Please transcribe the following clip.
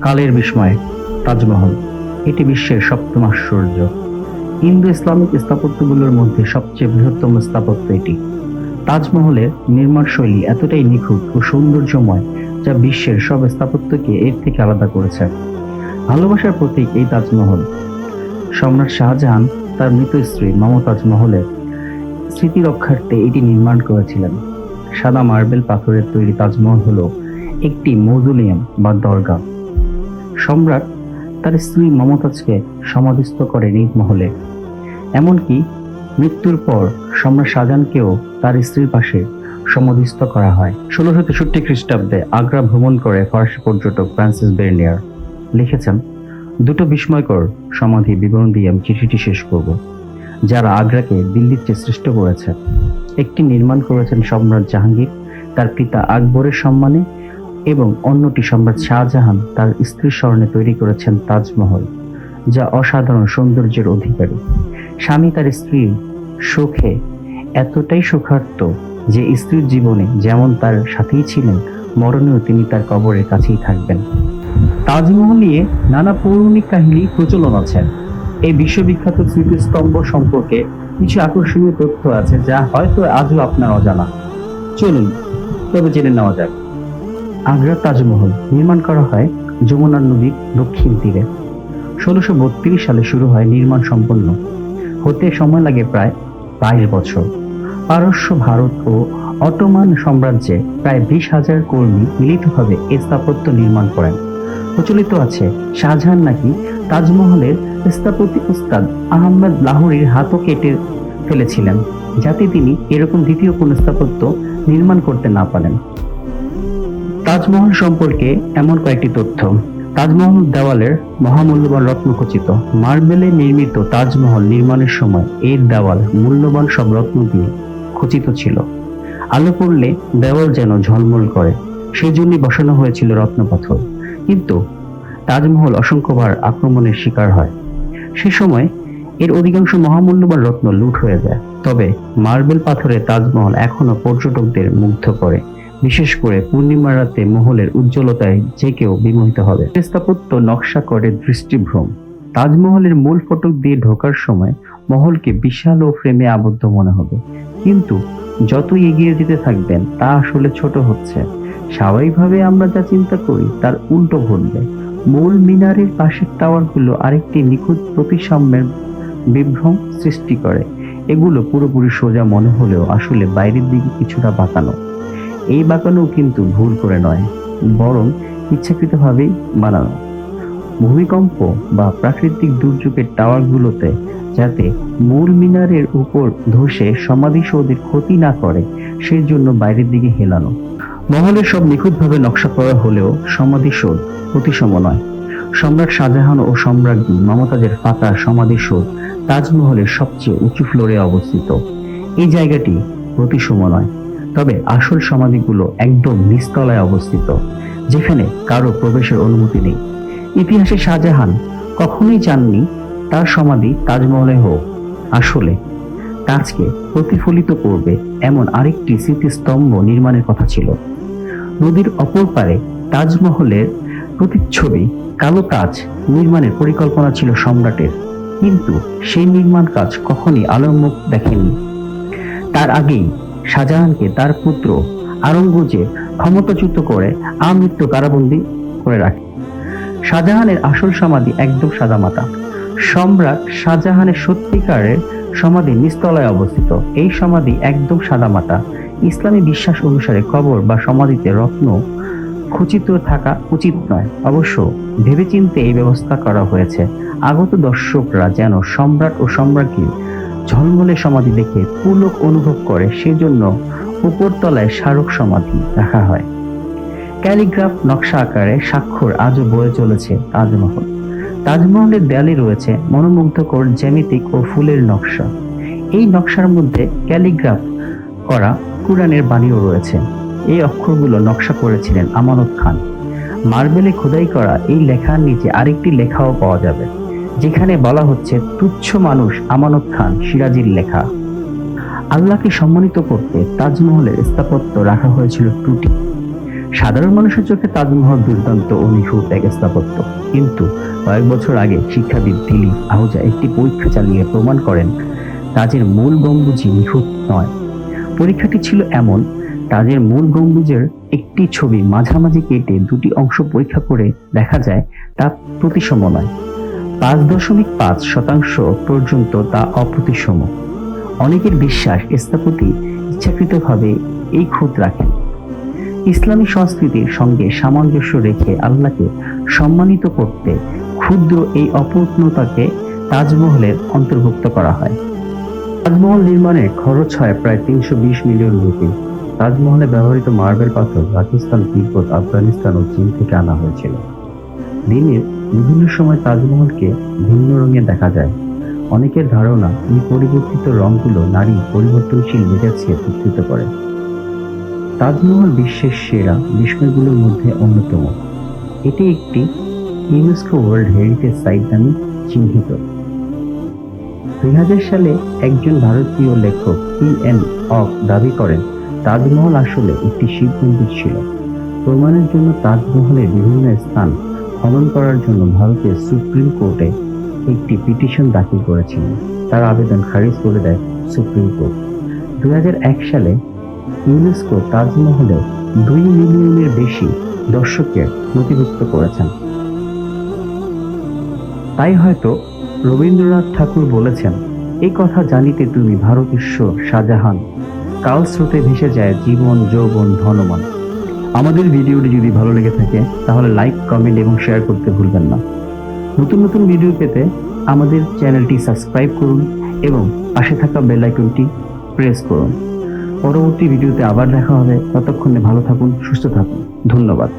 কালের বিস্ময় তাজমহল। এটি বিশ্বের সপ্তম আশ্চর্য। ইন্দো ইসলামিক স্থাপত্যগুলোর মধ্যে সবচেয়ে বৃহত্তম স্থাপত্য এটি। তাজমহলের নির্মাণ শৈলী এতটাই নিখুঁত ও সৌন্দর্যময় যা বিশ্বের সব স্থাপত্যকে এর থেকে আলাদা করেছে। ভালোবাসার প্রতীক এই তাজমহল। সম্রাট শাহজাহান তার মৃত স্ত্রী মমতাজ মহলের স্মৃতি রক্ষার্থে এটি নির্মাণ করেছিলেন। সাদা মার্বেল পাথরের তৈরি তাজমহল হলো একটি মৌজুলিয়াম বা দরগা। সম্রাট তার স্ত্রী মমতাজকে সমাধিস্থ এই মহলে। এমনকি মৃত্যুর পর সম্রাট শাহজাহানকেও তার স্ত্রীর পাশে সমাধিস্থ করা হয়। ষোলোশো তেষট্টি খ্রিস্টাব্দে আগ্রা ভ্রমণ করে ফরাসি পর্যটক ফ্রান্সিস বেরনিয়ার লিখেছেন, দুটো বিস্ময়কর সমাধি বিবরণ দিয়ে আমি চিঠিটি শেষ করব, যারা আগ্রাকে দিল্লির চেয়ে সৃষ্ট করেছে। একটি নির্মাণ করেছেন সম্রাট জাহাঙ্গীর, তার পিতা আকবরের সম্মানে এবং অন্যটি সম্রাট শাহজাহান তার স্ত্রীর স্মরণে তৈরি করেছেন তাজমহল, যা অসাধারণ সৌন্দর্যের অধিকারী। স্বামী তার স্ত্রীর সুখে এতটাই সুখার্ত যে স্ত্রীর জীবনে যেমন তার সাথেই ছিলেন, মরণেও তিনি তার কবরের কাছেই থাকবেন। তাজমহল নিয়ে নানা পৌরাণিক কাহিনী প্রচলন আছে। এই বিশ্ববিখ্যাত স্মৃতিস্তম্ভ সম্পর্কে কিছু আকর্ষণীয় তথ্য আছে যা হয়তো আজও আপনার অজানা। চলুন, তবে জেনে নেওয়া যাক। আগ্রার তাজমহল নির্মাণ করা হয় যমুনার নদীর দক্ষিণ তীরে। ষোলোশো বত্রিশ সালে শুরু হয় নির্মাণ সম্পন্ন। হতে সময় লাগে প্রায় বাইশ বছর। পারস্য, ভারত ও অটোমান সাম্রাজ্যে প্রায় বিশ হাজার কর্মী মিলিতভাবে এ স্থাপত্য নির্মাণ করেন। প্রচলিত আছে শাহজাহান নাকি তাজমহলের স্থাপতি উস্তাদ আহমেদ লাহোরির হাতও কেটে ফেলেছিলেন, যাতে তিনি এরকম দ্বিতীয় কোন স্থাপত্য নির্মাণ করতে না পারেন। তাজমহল সম্পর্কে এমন কয়েকটি তথ্য। তাজমহল দেওয়ালের মহামূল্যবান রত্ন খচিত মার্বেলে নির্মিত তাজমহল নির্মাণের সময় এর দেওয়াল মূল্যবান সব রত্ন দিয়ে খচিত ছিল। আলো পড়লে দেওয়াল যেন ঝলমল করে সেই জন্যই বসানো হয়েছিল রত্নপাথর। কিন্তু তাজমহল অসংখ্যবার আক্রমণের শিকার হয়। সে সময় এর অধিকাংশ মহামূল্যবান রত্ন লুট হয়ে যায়। তবে মার্বেল পাথরের তাজমহল এখনও পর্যটকদের মুগ্ধ করে। বিশেষ করে পূর্ণিমার রাতে মহলের উজ্জ্বলতায় যে কেউ বিমোহিত হবে। স্থাপত্য নকশা করে দৃষ্টিভ্রম। তাজমহলের মূল ফটক দিয়ে ঢোকার সময় মহলকে বিশাল ও ফ্রেমে আবদ্ধ মনে হবে। কিন্তু যতই এগিয়ে যেতে থাকবেন, তা আসলে ছোট হচ্ছে। স্বাভাবিকভাবে আমরা যা চিন্তা করি, তার উল্টো ঘটবে। মূল মিনারের পাশের টাওয়ারগুলো আরেকটি নিখুঁত প্রতিসাম্যের বিভ্রম সৃষ্টি করে। এগুলো পুরোপুরি সোজা মনে হলেও আসলে বাইরের দিকে কিছুটা বাঁকানো। এই বাঁকানো কিন্তু ভুল করে নয়, বরং ইচ্ছাকৃতভাবেই বানানো। ভূমিকম্প বা প্রাকৃতিক দুর্যোগের টাওয়ারগুলোতে যাতে মূল মিনারের উপর ধসে সমাধিসৌধের ক্ষতি না করে সেই জন্য বাইরের দিকে হেলানো। মহলের সব নিখুঁতভাবে নকশা করা হলেও সমাধিসৌধ প্রতিসম নয়। সম্রাট শাহজাহান ও সম্রাজ্ঞী মমতাজের ফাঁকা সমাধিসৌধ তাজমহলের সবচেয়ে উঁচু ফ্লোরে অবস্থিত। এই জায়গাটি প্রতিসম নয়। তবে আসল সমাধিগুলো একদম নিচতলায় অবস্থিত, যেখানে কারও প্রবেশের অনুমতি নেই। ইতিহাসে শাহজাহান কখনোই চাননি তার সমাধি তাজমহলে হোক। আসলে তাজকে প্রতিফলিত করবে এমন আরেকটি স্মৃতিস্তম্ভ নির্মাণের কথা ছিল। নদীর অপর পারে তাজমহলের প্রতিচ্ছবি কালো তাজ নির্মাণের পরিকল্পনা ছিল সম্রাটের, কিন্তু সেই নির্মাণ কাজ কখনই মুখ দেখেনি। তার আগেই শাহজাহানকে তার পুত্র আরঙ্গজেব ক্ষমতাচ্যুত করে আমৃত্যু কারাবন্দী করে রাখে। শাহজাহানের আসল সমাধি একদম সাদামাটা সম্রাট শাহজাহানের সত্যিকারের সমাধি নিস্তলায় অবস্থিত। এই সমাধি একদম সাদামাটা ইসলামী বিশ্বাস অনুসারে কবর বা সমাধিতে রত্ন খচিত থাকা উচিত নয়। অবশ্য ভেবেচিন্তে এই ব্যবস্থা করা হয়েছে। আগত দর্শকরা যেন সম্রাট ও সম্রাজ্ঞীর ঝলমলে সমাধি দেখে পুলক অনুভব করে সেজন্য উপরতলায় স্মারক সমাধি রাখা হয়। ক্যালিগ্রাফ নকশা আকারে স্বাক্ষর আজও বয়ে চলেছে তাজমহল। তাজমহলের দেয়ালে রয়েছে মনোমুগ্ধকর জ্যামিতিক ও ফুলের নকশা। এই নকশার মধ্যে ক্যালিগ্রাফ করা কুরআনের বাণীও রয়েছে। এই অক্ষরগুলো নকশা করেছিলেন আমানত খান। মার্বেলে খোদাই করা এই লেখার নিচে আরেকটি লেখাও পাওয়া যাবে। যেখানে বলা হচ্ছে, তুচ্ছ মানুষ আমানত খান সিরাজির লেখা। আল্লাহকে সম্মানিত করতে তাজমহলের স্থাপত্য রাখা হয়েছিল ত্রুটি। সাধারণ মানুষের চোখে তাজমহল দুর্দান্ত ও নিখুঁত এক স্থাপত্য। কিন্তু কয়েক বছর আগে শিক্ষাবিদ দিলীপ আহুজা একটি পরীক্ষা চালিয়ে প্রমাণ করেন, তাজের মূল গম্বুজই নিখুঁত নয়। পরীক্ষাটি ছিল এমন, তাজের মূল গম্বুজের একটি ছবি মাঝামাঝি কেটে দুটি অংশ পরীক্ষা করে দেখা যায়, তা প্রতিসম নয়। পাঁচ দশমিক পাঁচ শতাংশ পর্যন্ত তা অপ্রতিসম। অনেকের বিশ্বাস স্থপতি ইচ্ছাকৃতভাবে এই খুঁত রাখেন। ইসলামী সংস্কৃতির সঙ্গে সামঞ্জস্য রেখে আল্লাহকে সম্মানিত করতে ক্ষুদ্র এই অপূর্ণতাকে তাজমহলের অন্তর্ভুক্ত করা হয়। তাজমহল নির্মাণে খরচ হয় প্রায় তিনশো বিশ মিলিয়ন রুপি। তাজমহলে ব্যবহৃত মার্বেল পাথর পাকিস্তান, তিব্বত, আফগানিস্তান ও চীন থেকে আনা হয়েছিল। দিনের বিভিন্ন সময় তাজমহলকে ভিন্ন রঙে দেখা যায়। অনেকের ধারণা এই পরিবর্তিত রঙগুলো নারী পরিবর্তনশীল মেজাজকে চিত্রিত করে। তাজমহল বিশ্বের সেরা বিস্ময়গুলোর মধ্যে অন্যতম। এটি একটি ইউনেস্কো ওয়ার্ল্ড হেরিটেজ সাইট নামে চিহ্নিত। দুই হাজার সালে একজন ভারতীয় লেখক পি এন অফ দাবি করেন, তাজমহল আসলে একটি শিব মন্দির ছিল। প্রমাণের জন্য তাজমহলের বিভিন্ন স্থান খনন করার জন্য ভারতের সুপ্রিম কোর্টে একটি পিটিশন দাখিল করেছিলেন তার আবেদন খারিজ করে দেয় সুপ্রিম কোর্ট। দুই হাজার এক সালে ইউনেস্কো তাজমহলে দুই মিলিয়নের বেশি দর্শকের নথিভুক্ত করেছেন। তাই হয়তো রবীন্দ্রনাথ ঠাকুর বলেছেন এই কথা জানিতে তুমি ভারতেশ্বর শাহজাহান। কাল স্রোতে ভেসে যায় জীবন, যৌবন, ধনমান। আমাদের ভিডিওটি যদি ভালো লেগে থাকে, তাহলে লাইক কমেন্ট এবং শেয়ার করতে ভুলবেন না। নতুন নতুন ভিডিও পেতে আমাদের চ্যানেলটি সাবস্ক্রাইব করুন এবং পাশে থাকা বেল আইকনটি প্রেস করুন। পরবর্তী ভিডিওতে আবার দেখা হবে। ততক্ষণে ভালো থাকুন, সুস্থ থাকুন। ধন্যবাদ।